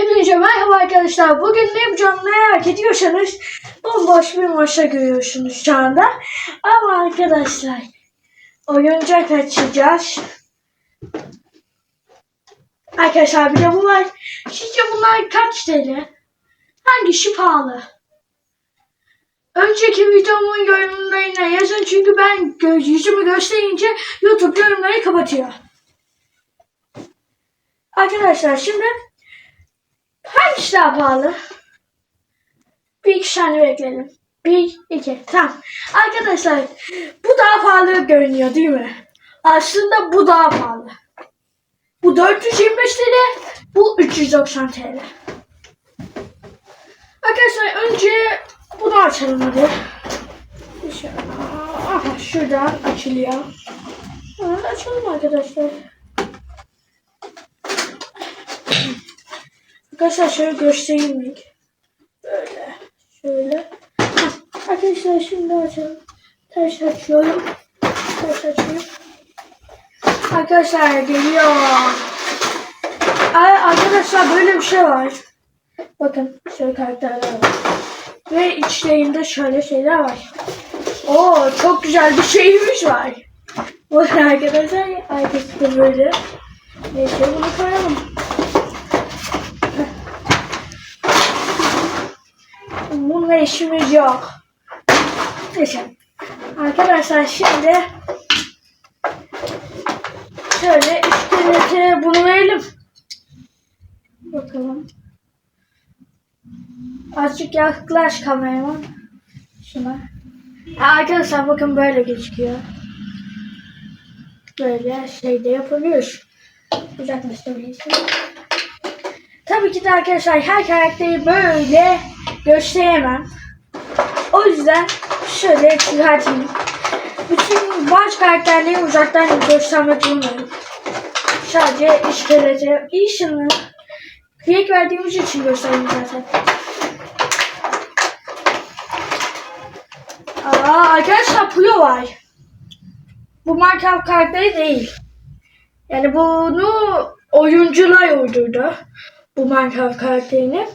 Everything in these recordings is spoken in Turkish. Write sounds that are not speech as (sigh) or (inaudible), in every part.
Hepinize merhaba arkadaşlar. Bugün ne yapacağım merak ediyorsanız bomboş bir maşa görüyorsunuz şu anda. Ama arkadaşlar oyuncak açacağız. Arkadaşlar bir de bu var. Sizce bunlar kaç TL? Hangisi pahalı? Önceki videomun yorumlarına yazın çünkü ben yüzümü gösterince YouTube yorumları kapatıyor. Arkadaşlar şimdi hangisi daha pahalı? Bir iki saniye bekleyelim. Bir, iki, tamam. Arkadaşlar bu daha pahalı görünüyor değil mi? Aslında bu daha pahalı. Bu 425 TL, bu 390 TL. Arkadaşlar önce bunu açalım hadi. Aha şuradan açılıyor. Açalım arkadaşlar. Arkadaşlar şöyle göstereyim mi? Böyle. Şöyle. Arkadaşlar şimdi açalım. Ters açıyorum. Ters açıyorum. Arkadaşlar geliyor. Arkadaşlar böyle bir şey var. Bakın şöyle karakterler var. Ve içlerinde şöyle şeyler var. Oo çok güzel bir şeymiş var. Bu arkadaşlar arkası da böyle. Neyse bunu koyalım. Bununla işimiz yok. Neyse. Arkadaşlar şimdi şöyle iskelete bunu verelim. Bakalım. Azıcık yaklaş kameraman. Şuna. Arkadaşlar bakın böyle gözüküyor. Böyle şeyde yapabiliyoruz. Uzaklaştırabilirsin. Tabii ki de arkadaşlar her karakteri böyle gösteremem. O yüzden şöyle çıkartayım. Bütün baş karakterleri uzaktan göstermek zorundayım. Sadece iskelete, Ishan'ı kıyık verdiğimiz için göstereyim zaten. Aa, arkadaşlar Puyo var. Bu Minecraft karakteri değil. Yani bunu oyuncular uydurdu. Bu Minecraft karakterini.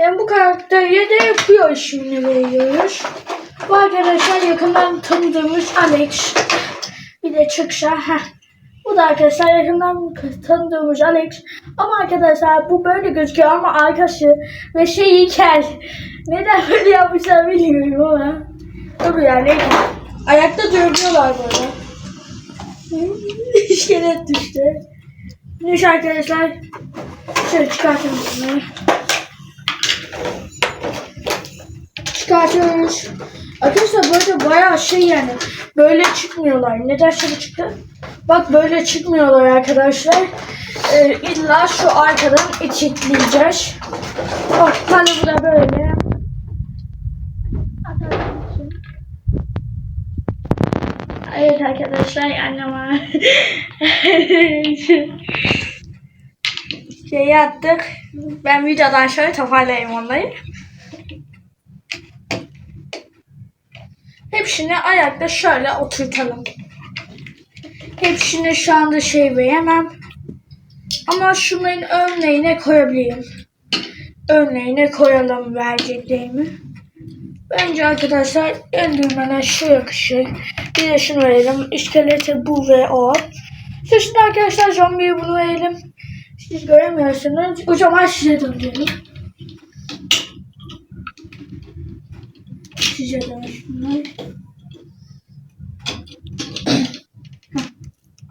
Yani bu karaktere de Puyo ismini veriyoruz. Bu arkadaşlar yakından tanıdığımız Alex. Bir de Çıkşa. Heh. Bu da arkadaşlar yakından tanıdığımız Alex. Ama arkadaşlar bu böyle gözüküyor ama arkası ve şeyi kel. Neden böyle yapmışlar bilmiyorum ama. Tabii yani. Ayakta dövüyorlar böyle. (laughs) İskelet düştü. Neyse arkadaşlar. Şöyle çıkartalım bunları. Çıkartıyoruz. Arkadaşlar böyle bayağı şey yani. Böyle çıkmıyorlar. Neden şöyle çıktı? Bak böyle çıkmıyorlar arkadaşlar. Ee, illa şu arkadan itikleyeceğiz. Bak hani bu da böyle. Evet arkadaşlar annem var. (laughs) şey yaptık. Ben videodan şöyle toparlayayım onları. Hepsini ayakta şöyle oturtalım. Hepsini şu anda şey veremem. Ama şunların örneğine koyabilirim. Örneğine koyalım vereceklerimi. Bence arkadaşlar endürmene şu yakışır. Bir de şunu verelim. İskelete bu ve o. Şimdi arkadaşlar zombiye bunu verelim. Siz göremiyorsunuz. O zaman size döndürelim. Size dön şunlar.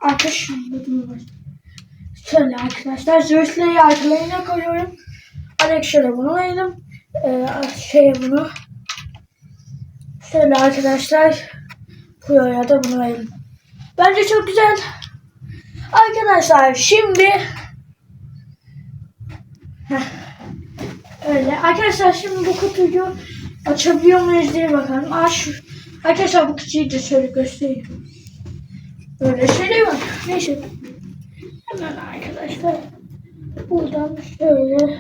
Arkadaşlar bunu var. Şöyle arkadaşlar zırhları arkalarına koyuyorum. Alex şöyle bunu verelim. Ee, şey bunu. Şöyle arkadaşlar. Buraya da bunu verelim. Bence çok güzel. Arkadaşlar şimdi Heh. Öyle. Arkadaşlar şimdi bu kutuyu açabiliyor muyuz diye bakalım. Aa, şu. Arkadaşlar bu kutuyu da şöyle göstereyim. Böyle şeyler var. Neyse. Hemen arkadaşlar. Buradan şöyle.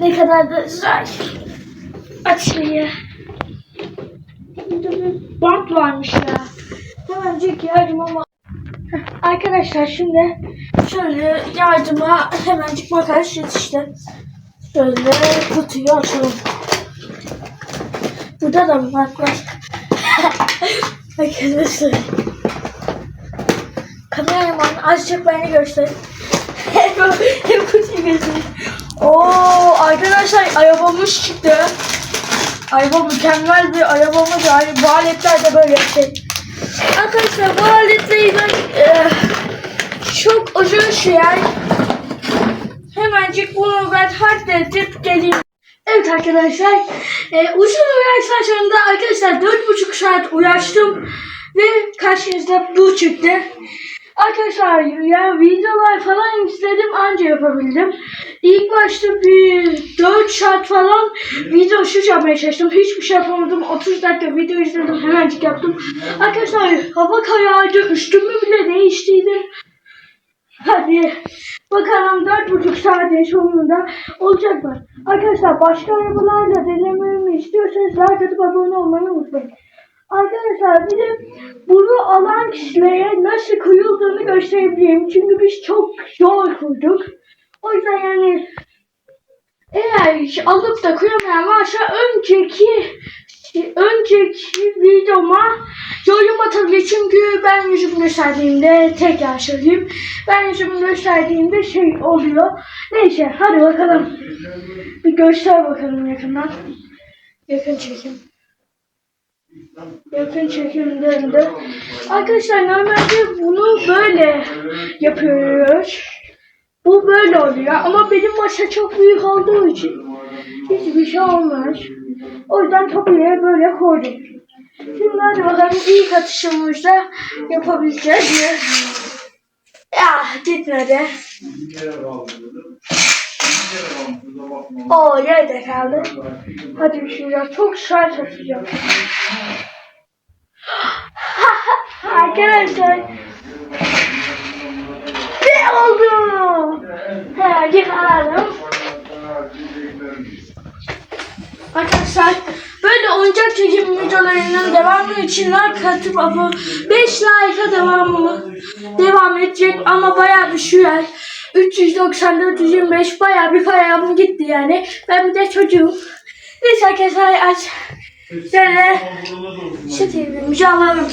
Ne kadar da güzel. Açılıyor. Burada bir bant varmış ya. Hemen ihtiyacım ama. Arkadaşlar şimdi şöyle yardıma hemencik makas yetişti. Şöyle kutuyu açalım. Burada da mark var. (laughs) Arkadaşlar. Kameraman azıcık beni göster. (laughs) Hep kutuyu göster. Oo arkadaşlar arabamız çıktı. Araba mükemmel bir arabamız var. Bu aletler de böyle şey. Arkadaşlar bu aletleri ben e, çok uzun sürer. Hemencik bunu ben halledip geleyim. Evet arkadaşlar e, uzun uğraşlar sonunda arkadaşlar dört buçuk saat uğraştım ve karşınızda bu çıktı. Arkadaşlar ya videolar falan izledim anca yapabildim. İlk başta bir 4 saat falan video şu yapmaya çalıştım. Hiçbir şey yapamadım. 30 dakika video izledim. Hemencik yaptım. Arkadaşlar hava karardı. Üstümü bile değiştirdim. Hadi bakalım dört buçuk saatin sonunda olacak mı? Arkadaşlar başka arabalarla denememi istiyorsanız like atıp abone olmayı unutmayın. Arkadaşlar bir de bunu alan kişilere nasıl kuyulduğunu gösterebileyim. Çünkü biz çok zor kurduk. O yüzden yani eğer alıp da kuyamayan varsa önceki önceki videoma yorum atabilir. Çünkü ben yüzümü gösterdiğimde tekrar söyleyeyim. Ben yüzümü gösterdiğimde şey oluyor. Neyse hadi bakalım. Bir göster bakalım yakından. Yakın çekim. Yakın çekimlerinde. Arkadaşlar normalde bunu böyle yapıyoruz. Bu böyle oluyor ama benim masa çok büyük olduğu için hiçbir şey olmaz. O yüzden tabuya böyle koydum. Şimdi hadi bakalım ilk atışımızda yapabileceğiz mi? Ya gitmedi. O nerede kaldı? Hadi bismillah. Çok sert atacağım. (laughs) Arkadaşlar. Oldu? He. Arkadaşlar böyle oyuncak çekim videolarının devamı için like atıp abone 5 like'a devamı devam edecek ama bayağı düşüyor. 390 425 bayağı bir param gitti yani. Ben bir de çocuğum. Neyse arkadaşlar aç. Şöyle şu TV'mizi alalım.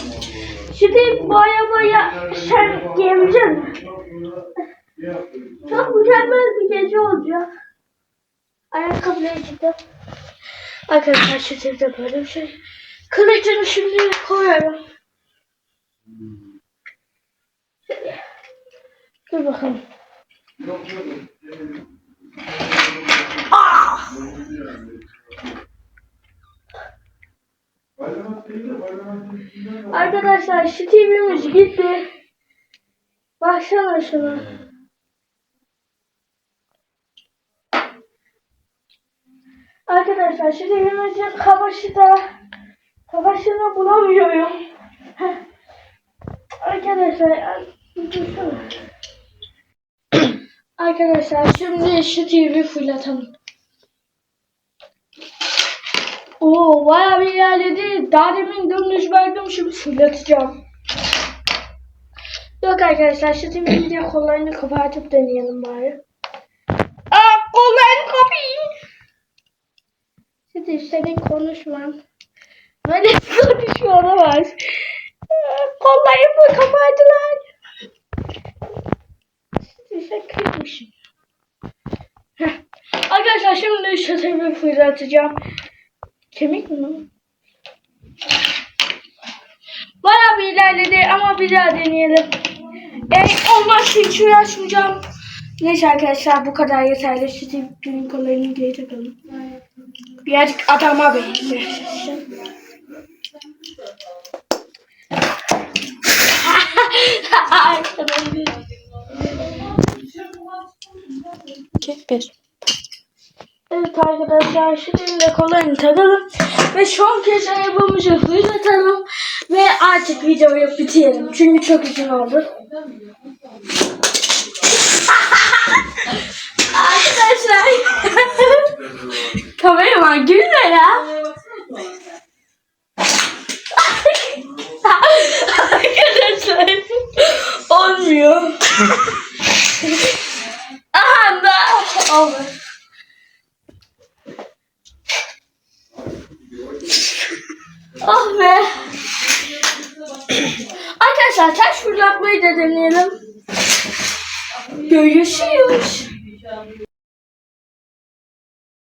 Şimdi baya baya sen giyebilecek misin? Çok mükemmel bir gece olacak. Ayakkabıları çıktı. Arkadaşlar TV'de böyle bir şey. Kılıcını şimdi koyarım. Dur bakalım. Ah! Arkadaşlar şu TV'miz gitti. Baksana şuna. Arkadaşlar şu TV'mizin kabaşı da kabasını bulamıyorum. (laughs) Arkadaşlar. (clears throat) Arkadaşlar şimdi şu TV fırlatalım. Oo bayağı bir ilerledi. Daha demin dönüş verdim şimdi fırlatacağım. Yok arkadaşlar şu TV'nin de kollarını kapatıp deneyelim bari. Aa kollarını kapayım. Şimdi senin konuşman. Böyle konuşma olamaz. Kollarımı kapattılar. İşte kırmışım. Heh. Arkadaşlar şimdi TV'yi fırlatacağım. Kemik mi? Bayağı bir ilerledi ama bir daha deneyelim. E, olmaz hiç uğraşmayacağım. Neyse arkadaşlar bu kadar yeterli. Şu TV'nin kollarını geri takalım. Birazcık adama benziyor. Tamam, bir. Evet arkadaşlar şimdi de kollarını takalım ve son kez arabamızı fırlatalım ve artık videoyu bitirelim çünkü çok uzun oldu. (laughs) arkadaşlar (laughs) kameraman gülme ya. (laughs) arkadaşlar olmuyor. Fırlatmayı da deneyelim. Görüşürüz.